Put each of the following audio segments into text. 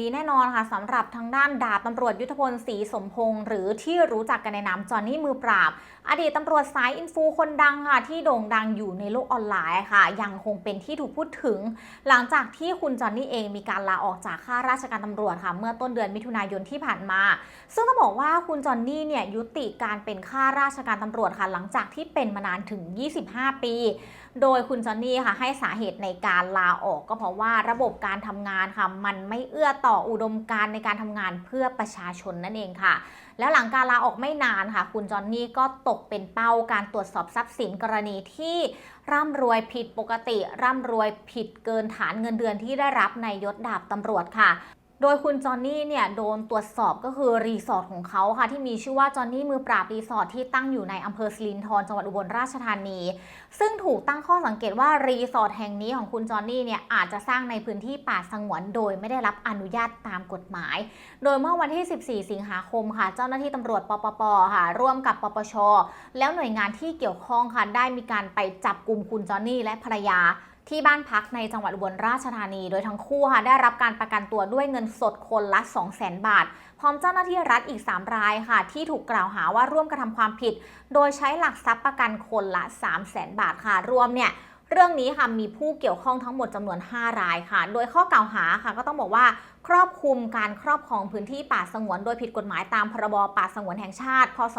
ดีแน่นอนค่ะสำหรับทางด้านดาบตำรวจยุทธพลศรีสมพงษ์หรือที่รู้จักกันในนามจอห์นนี่มือปราบ อดีตตำรวจสายอินฟูคนดังค่ะ ที่โด่งดังอยู่ในโลกออนไลน์ค่ะ ยังคงเป็นที่ถูกพูดถึง หลังจากที่คุณจอห์นนี่เองมีการลาออกจากข้าราชการตำรวจค่ะ เมื่อต้นเดือนมิถุนายนที่ผ่านมา ซึ่งต้องบอกว่าคุณจอห์นนี่เนี่ยยุติการเป็นข้าราชการตำรวจค่ะ หลังจากที่เป็นมานานถึง 25 ปี โดยคุณจอห์นนี่ค่ะให้สาเหตุในการลาออก ก็เพราะว่าระบบการทำงานค่ะมันไม่เอื้อต่ออุดมการณ์ในการทำงานเพื่อประชาชนนั่นเองค่ะ แล้วหลังการลาออกไม่นานค่ะ คุณจอห์นนี่ก็ตกเป็นเป้าการตรวจสอบทรัพย์สินกรณีที่ร่ำรวยผิดปกติ ร่ำรวยผิดเกินฐานเงินเดือนที่ได้รับในยศดาบตำรวจค่ะ โดยคุณจอห์นนี่เนี่ยโดนตรวจสอบก็คือรีสอร์ทของเขาค่ะ ที่มีชื่อว่าจอห์นนี่มือปราบรีสอร์ทที่ตั้งอยู่ในอำเภอสิรินธรจังหวัดอุบลราชธานี ซึ่งถูกตั้งข้อสังเกตว่ารีสอร์ทแห่งนี้ของคุณจอห์นนี่เนี่ยอาจจะสร้างในพื้นที่ป่าสงวนโดยไม่ได้รับอนุญาตตามกฎหมาย โดยเมื่อวันที่ 14 สิงหาคมค่ะ เจ้าหน้าที่ตำรวจปปปค่ะ ร่วมกับปปช แล้วหน่วยงานที่เกี่ยวข้องค่ะได้มีการไปจับกลุ่มคุณจอห์นนี่และภรรยา ที่บ้านพักในจังหวัดอุบลราชธานี โดยทั้งคู่ค่ะได้รับการประกันตัวด้วยเงินสดคนละ 200,000 บาท พร้อมเจ้าหน้าที่รัฐอีก 3 รายค่ะ ที่ถูกกล่าวหาว่าร่วมกระทำความผิด โดยใช้หลักทรัพย์ประกันคนละ 300,000 บาทค่ะ รวมเนี่ย เรื่องนี้ค่ะมีผู้เกี่ยวข้องทั้งหมดจำนวน 5 รายค่ะ โดยข้อกล่าวหาค่ะก็ต้องบอกว่าครอบคลุมการครอบครองพื้นที่ป่าสงวน โดยผิดกฎหมายตามพรบป่าสงวนแห่งชาติ พศ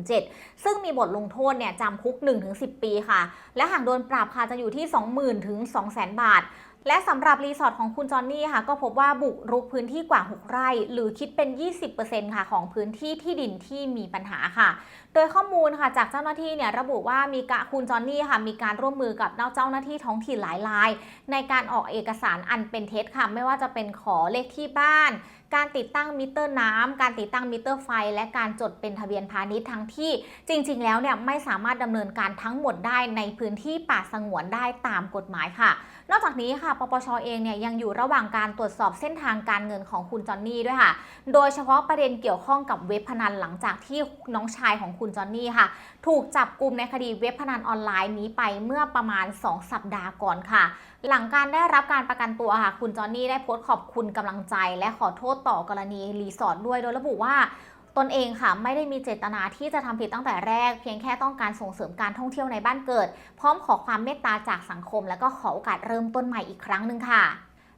2507 ซึ่งมีบทลงโทษเนี่ยจำคุก 1-10 ปีค่ะ และหากโดนปรับค่ะจะอยู่ที่ 20,000 ถึง 200,000 บาท และสำหรับรีสอร์ทของคุณจอนนี่ค่ะก็พบว่าบุกรุกพื้นที่กว่า 6 ไร่ หรือคิดเป็น 20%ค่ะของพื้นที่ที่ดินที่มีปัญหาค่ะ โดยข้อมูลค่ะจากเจ้าหน้าที่เนี่ยระบุว่ามีกะคุณจอนนี่ค่ะมีการร่วมมือกับเจ้าหน้าที่ท้องถิ่นหลายราย ในการออกเอกสารอันเป็นเท็จค่ะไม่ว่าจะเป็นขอเลขที่บ้าน การติดตั้งมิเตอร์น้ำการติดตั้งมิเตอร์ไฟ และการจดเป็นทะเบียนพาณิชย์ทั้งที่จริง ๆ แล้วเนี่ยไม่สามารถดำเนินการทั้งหมดได้ในพื้นที่ป่าสงวนได้ตามกฎหมายค่ะ นอกจากนี้ค่ะ ปปชเองเนี่ยยังอยู่ระหว่างการตรวจสอบเส้นทางการเงินของคุณจอนนี่ด้วยค่ะ โดยเฉพาะประเด็นเกี่ยวข้องกับเว็บพนันหลังจากที่น้องชายของคุณจอนนี่ค่ะ ถูกจับกลุ่มในคดีเว็บพนันออนไลน์นี้ไปเมื่อประมาณ 2 สัปดาห์ก่อนค่ะ หลังการได้รับการประกันตัวค่ะ คุณจอนนี่ได้โพสต์ขอบคุณกำลังใจ และขอโทษต่อกรณีรีสอร์ทด้วยโดยระบุว่าตนเองค่ะไม่ได้มีเจตนาที่จะทำผิดตั้งแต่แรก เพียงแค่ต้องการส่งเสริมการท่องเที่ยวในบ้านเกิด พร้อมขอความเมตตาจากสังคม และก็ขอโอกาสเริ่มต้นใหม่อีกครั้งหนึ่งค่ะ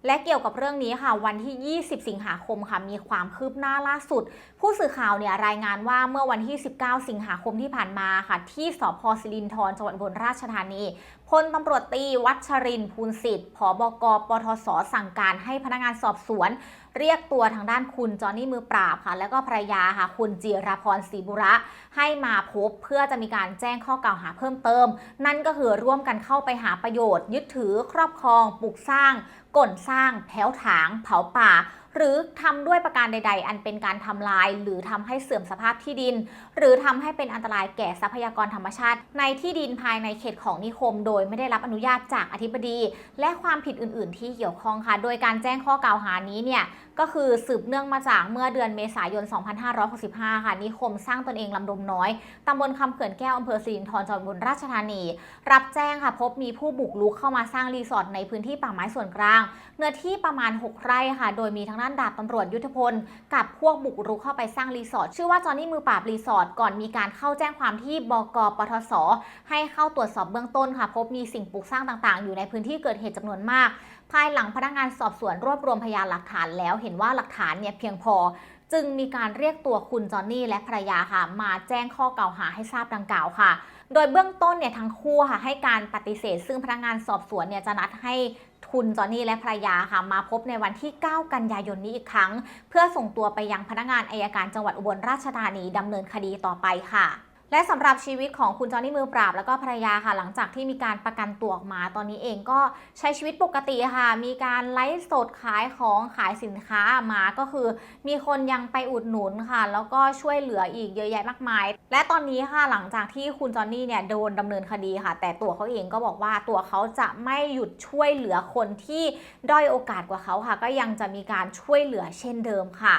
และเกี่ยวกับเรื่องนี้ค่ะ วันที่ 20 สิงหาคมค่ะ มีความคืบหน้าล่าสุด ผู้สื่อข่าวเนี่ยรายงานว่าเมื่อวันที่ 19 สิงหาคมที่ผ่านมาค่ะ ที่สพสิรินธรจังหวัดอุบลราชธานีพลตำรวจตีวัชรินภูลสิทธิ์ผอบกปทศสั่งการให้พนักงานสอบสวน เรียกตัวทางด้านคุณจอห์นนี่มือปราบค่ะ แล้วก็ภรรยาค่ะคุณจิรพรศรีบุระ ให้มาพบเพื่อจะมีการแจ้งข้อกล่าวหาเพิ่มเติม นั่นก็คือร่วมกันเข้าไปหาประโยชน์ ยึดถือครอบครองปลูกสร้างก่นสร้างแผวถาง เผาป่า หรือทำด้วยประการใด ๆ อันเป็นการทำลาย หรือทำให้เสื่อมสภาพที่ดิน หรือทำให้เป็นอันตรายแก่ทรัพยากรธรรมชาติ ในที่ดินภายในเขตของนิคม โดยไม่ได้รับอนุญาตจากอธิบดี และความผิดอื่น ๆ ที่เกี่ยวข้องค่ะ โดยการแจ้งข้อกล่าวหานี้เนี่ยก็คือสืบเนื่องมาจากเมื่อเดือนเมษายน 2565 ค่ะนิคมสร้างตนเองลำดมน้อยตำบลคำเขื่อนแก้วอำเภอสิรินธรจังหวัดอุบลราชธานี รับแจ้งค่ะพบมีผู้บุกรุกเข้ามาสร้างรีสอร์ทในพื้นที่ป่าไม้ส่วนกลาง เนื้อที่ประมาณ 6 ไร่ค่ะ โดยมีทางด้านดาบตำรวจยุทธพล กับพวกบุกรุกเข้าไปสร้างรีสอร์ทชื่อว่าจอห์นนี่มือปราบรีสอร์ทก่อนมีการเข้าแจ้งความที่บกปทศให้เข้าตรวจสอบเบื้องต้นค่ะ พบมีสิ่งปลูกสร้างต่างๆ อยู่ในพื้นที่เกิดเหตุจำนวนมาก ภายหลังพนักงานสอบสวนรวบรวมพยานหลักฐานแล้วเห็นว่าหลักฐานเนี่ยเพียงพอจึงมีการเรียกตัวคุณจอนนี่และภรรยาค่ะ มาแจ้งข้อกล่าวหาให้ทราบดังกล่าวค่ะ โดยเบื้องต้นเนี่ยทั้งคู่ค่ะให้การปฏิเสธ ซึ่งพนักงานสอบสวนเนี่ยจะนัดให้ คุณจอนนี่และภรรยาค่ะมาพบในวันที่ 9 กันยายนนี้อีกครั้ง เพื่อส่งตัวไปยังพนักงานอายการจังหวัดอุบลราชธานีดำเนินคดีต่อไปค่ะ และสำหรับชีวิตของคุณจอห์นนี่มือปราบ แล้วก็ภรรยาค่ะ หลังจากที่มีการประกันตัวออกมาตอนนี้เองก็ใช้ชีวิตปกติค่ะ มีการไลฟ์สดขายของขายสินค้ามาก็คือ มีคนยังไปอุดหนุนค่ะ แล้วก็ช่วยเหลืออีกเยอะแยะมากมาย และตอนนี้ค่ะหลังจากที่คุณจอห์นนี่เนี่ยโดนดำเนินคดีค่ะ แต่ตัวเขาเองก็บอกว่าตัวเขาจะไม่หยุดช่วยเหลือคนที่ด้อยโอกาสกว่าเขาค่ะ ก็ยังจะมีการช่วยเหลือเช่นเดิมค่ะ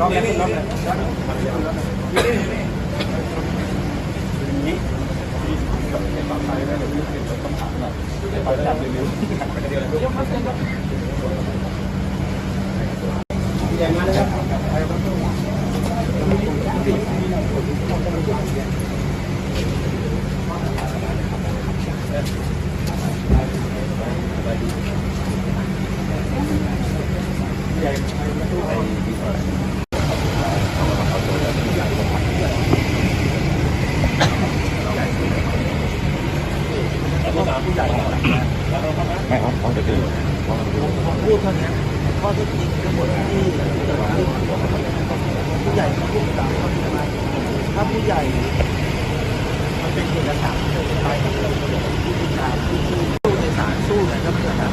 ล็อกเลยล็อกเลยล็อกเลยนี่นี่นี่นี่ปลอดภัยไหมเดี๋ยวพี่ต้องถามหน่อยไปจับเร็วๆหันไปเดียวเลยยกครับยกครับอย่างนั้นนะครับพูดเท่านี้ข้อเท็จจริงทั้งหมดที่เกิดขึ้นผู้ ใหญ่เขาพูดตามเขาทำไมถ้าผู้ใหญ่ มันเป็นเอกสารไปกับเราผู้พิจารณ์ที่สู้สู้ในศาลสู้ในชั้นศาล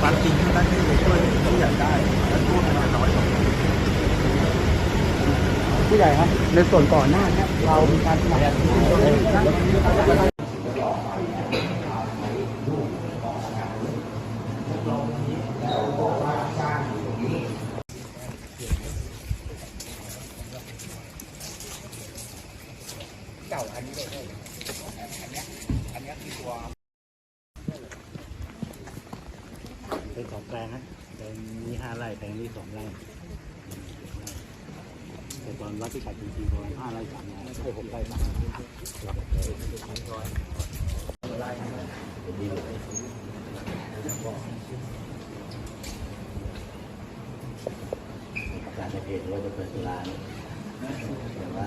ความจริงเท่านั้นที่จะช่วยผู้ใหญ่ได้แต่พูดมันจะน้อยกว่าผู้ใหญ่ครับในส่วนก่อนหน้านี้เรามีการส นับสนุนเป็นสองแปลงฮะแปลงนี้ห้าไร่แปลงนี้สองไร่แต่ตอนวัดที่ขายจริงๆประมาณห้าไร่สามไร่ใช่หกไร่สามไร่กาศในเพจว่าจะเปิดตุลาเนี่ยแต่ว่า